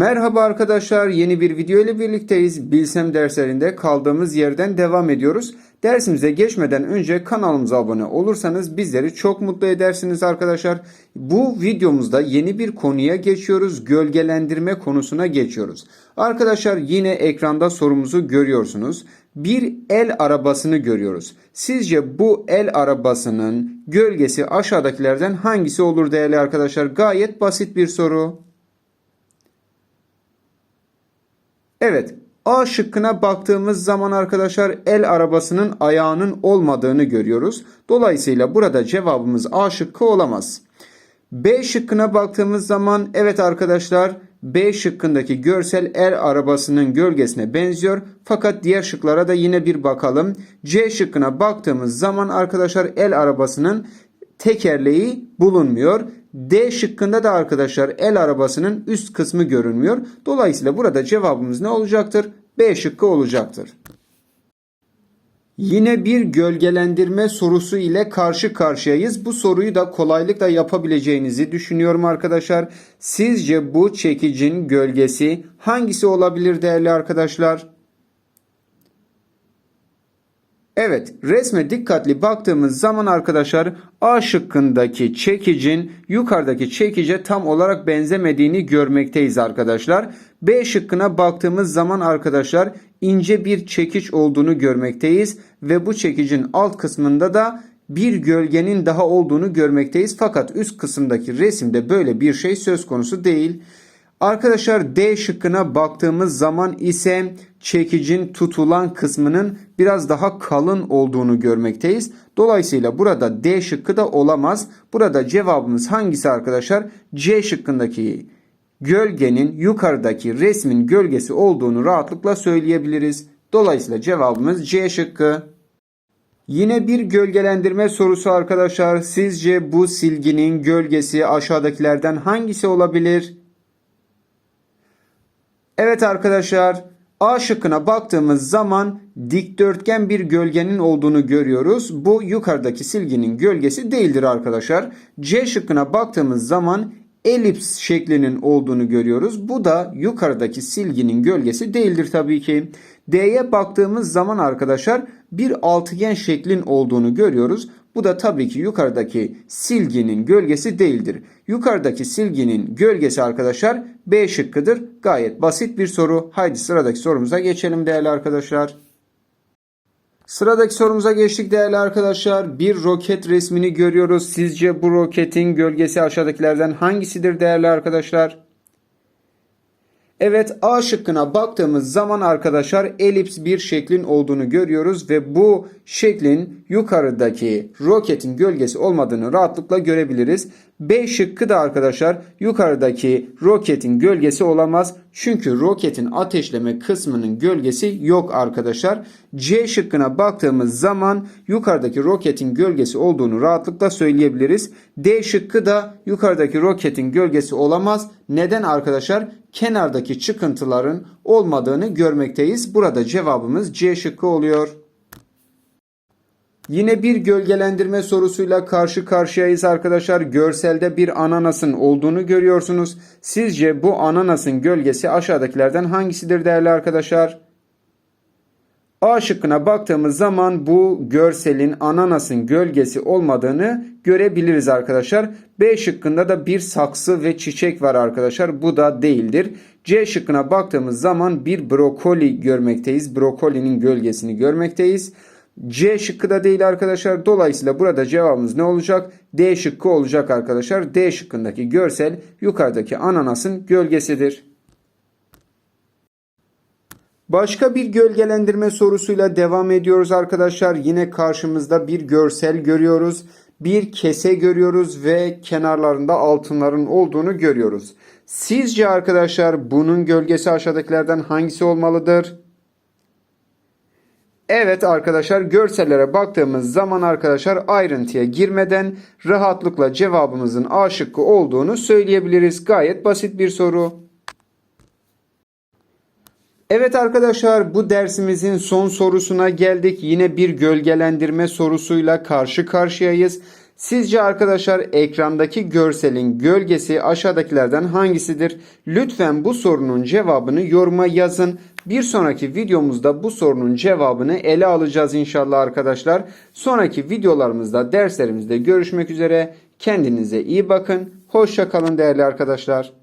Merhaba arkadaşlar yeni bir video ile birlikteyiz. Bilsem derslerinde kaldığımız yerden devam ediyoruz. Dersimize geçmeden önce kanalımıza abone olursanız bizleri çok mutlu edersiniz arkadaşlar. Bu videomuzda yeni bir konuya geçiyoruz. Gölgelendirme konusuna geçiyoruz. Arkadaşlar yine ekranda sorumuzu görüyorsunuz. Bir el arabasını görüyoruz. Sizce bu el arabasının gölgesi aşağıdakilerden hangisi olur değerli arkadaşlar? Gayet basit bir soru. Evet. A şıkkına baktığımız zaman arkadaşlar el arabasının ayağının olmadığını görüyoruz. Dolayısıyla burada cevabımız A şıkkı olamaz. B şıkkına baktığımız zaman evet arkadaşlar B şıkkındaki görsel el arabasının gölgesine benziyor. Fakat diğer şıklara da yine bir bakalım. C şıkkına baktığımız zaman arkadaşlar el arabasının tekerleği bulunmuyor. D şıkkında da arkadaşlar el arabasının üst kısmı görünmüyor. Dolayısıyla burada cevabımız ne olacaktır? B şıkkı olacaktır. Yine bir gölgelendirme sorusu ile karşı karşıyayız. Bu soruyu da kolaylıkla yapabileceğinizi düşünüyorum arkadaşlar. Sizce bu çekicin gölgesi hangisi olabilir değerli arkadaşlar? Evet resme dikkatli baktığımız zaman arkadaşlar A şıkkındaki çekicin yukarıdaki çekice tam olarak benzemediğini görmekteyiz arkadaşlar. B şıkkına baktığımız zaman arkadaşlar ince bir çekiç olduğunu görmekteyiz ve bu çekicin alt kısmında da bir gölgenin daha olduğunu görmekteyiz. Fakat üst kısımdaki resimde böyle bir şey söz konusu değil. Arkadaşlar D şıkkına baktığımız zaman ise çekicin tutulan kısmının biraz daha kalın olduğunu görmekteyiz. Dolayısıyla burada D şıkkı da olamaz. Burada cevabımız hangisi arkadaşlar? C şıkkındaki gölgenin yukarıdaki resmin gölgesi olduğunu rahatlıkla söyleyebiliriz. Dolayısıyla cevabımız C şıkkı. Yine bir gölgelendirme sorusu arkadaşlar. Sizce bu silginin gölgesi aşağıdakilerden hangisi olabilir? Evet arkadaşlar A şıkkına baktığımız zaman dikdörtgen bir gölgenin olduğunu görüyoruz. Bu yukarıdaki silginin gölgesi değildir arkadaşlar. C şıkkına baktığımız zaman elips şeklinin olduğunu görüyoruz. Bu da yukarıdaki silginin gölgesi değildir tabii ki. D'ye baktığımız zaman arkadaşlar bir altıgen şeklin olduğunu görüyoruz. Bu da tabii ki yukarıdaki silginin gölgesi değildir. Yukarıdaki silginin gölgesi arkadaşlar B şıkkıdır. Gayet basit bir soru. Haydi sıradaki sorumuza geçelim değerli arkadaşlar. Sıradaki sorumuza geçtik değerli arkadaşlar. Bir roket resmini görüyoruz. Sizce bu roketin gölgesi aşağıdakilerden hangisidir değerli arkadaşlar? Evet A şıkkına baktığımız zaman arkadaşlar elips bir şeklin olduğunu görüyoruz ve bu şeklin yukarıdaki roketin gölgesi olmadığını rahatlıkla görebiliriz. B şıkkı da arkadaşlar yukarıdaki roketin gölgesi olamaz. Çünkü roketin ateşleme kısmının gölgesi yok arkadaşlar. C şıkkına baktığımız zaman yukarıdaki roketin gölgesi olduğunu rahatlıkla söyleyebiliriz. D şıkkı da yukarıdaki roketin gölgesi olamaz. Neden arkadaşlar? Kenardaki çıkıntıların olmadığını görmekteyiz. Burada cevabımız C şıkkı oluyor. Yine bir gölgelendirme sorusuyla karşı karşıyayız arkadaşlar. Görselde bir ananasın olduğunu görüyorsunuz. Sizce bu ananasın gölgesi aşağıdakilerden hangisidir değerli arkadaşlar? A şıkkına baktığımız zaman bu görselin ananasın gölgesi olmadığını görebiliriz arkadaşlar. B şıkkında da bir saksı ve çiçek var arkadaşlar. Bu da değildir. C şıkkına baktığımız zaman bir brokoli görmekteyiz. Brokolinin gölgesini görmekteyiz. C şıkkı da değil arkadaşlar. Dolayısıyla burada cevabımız ne olacak? D şıkkı olacak arkadaşlar. D şıkkındaki görsel yukarıdaki ananasın gölgesidir. Başka bir gölgelendirme sorusuyla devam ediyoruz arkadaşlar. Yine karşımızda bir görsel görüyoruz. Bir kese görüyoruz ve kenarlarında altınların olduğunu görüyoruz. Sizce arkadaşlar bunun gölgesi aşağıdakilerden hangisi olmalıdır? Evet arkadaşlar görsellere baktığımız zaman arkadaşlar ayrıntıya girmeden rahatlıkla cevabımızın A şıkkı olduğunu söyleyebiliriz. Gayet basit bir soru. Evet arkadaşlar bu dersimizin son sorusuna geldik. Yine bir gölgelendirme sorusuyla karşı karşıyayız. Sizce arkadaşlar ekrandaki görselin gölgesi aşağıdakilerden hangisidir? Lütfen bu sorunun cevabını yoruma yazın. Bir sonraki videomuzda bu sorunun cevabını ele alacağız inşallah arkadaşlar. Sonraki videolarımızda derslerimizde görüşmek üzere. Kendinize iyi bakın. Hoşça kalın değerli arkadaşlar.